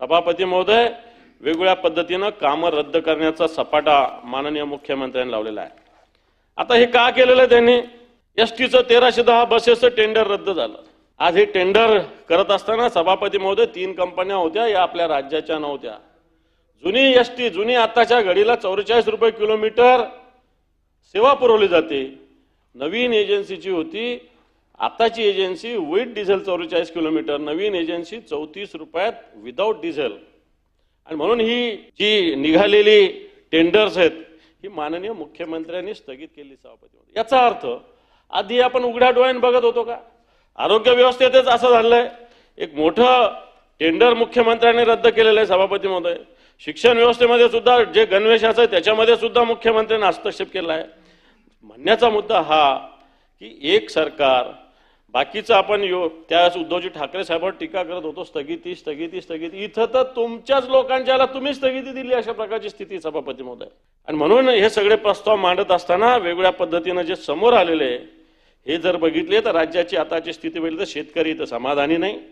सभापती महोदय वेगवेगळ्या पद्धतीनं कामं रद्द करण्याचा सपाटा माननीय मुख्यमंत्र्यांनी लावलेला आहे. आता हे का केलेलं आहे त्यांनी? एस टीचं तेराशे दहा बसेसचं टेंडर रद्द झालं. आज हे टेंडर करत असताना सभापती महोदय तीन कंपन्या होत्या या आपल्या राज्याच्या नव्हत्या. जुनी एस टी जुनी आताच्या घडीला चौवेचाळीस रुपये किलोमीटर सेवा पुरवली जाते. नवीन एजन्सीची होती आताची एजन्सी विथ डिझेल चौवेचाळीस किलोमीटर नवीन एजन्सी चौतीस रुपयात विदाऊट डिझेल आणि म्हणून ही जी निघालेली टेंडर्स आहेत ही माननीय मुख्यमंत्र्यांनी स्थगित केली सभापती याचा अर्थ आधी आपण उघड्या डोळ्याने बघत होतो का? आरोग्य व्यवस्थेतच असं झालंय. एक मोठं टेंडर मुख्यमंत्र्यांनी रद्द केलेलं आहे सभापती महोदय शिक्षण व्यवस्थेमध्ये सुद्धा जे गणवेशाचं आहे त्याच्यामध्ये सुद्धा मुख्यमंत्र्यांनी हस्तक्षेप केला आहे. म्हणण्याचा मुद्दा हा की एक सरकार बाकीचं आपण यो त्यावेळेस उद्धवजी ठाकरे साहेबांवर टीका करत होतो स्थगिती स्थगिती स्थगिती. इथं तर तुमच्याच लोकांच्याला तुम्ही स्थगिती दिली अशा प्रकारची स्थिती सभापती महोदय. आणि म्हणून हे सगळे प्रस्ताव मांडत असताना वेगवेगळ्या पद्धतीनं जे समोर आलेले आहे, हे जर बघितले तर राज्याची आताची स्थिती बघितली तर शेतकरी इथं समाधानी नाही.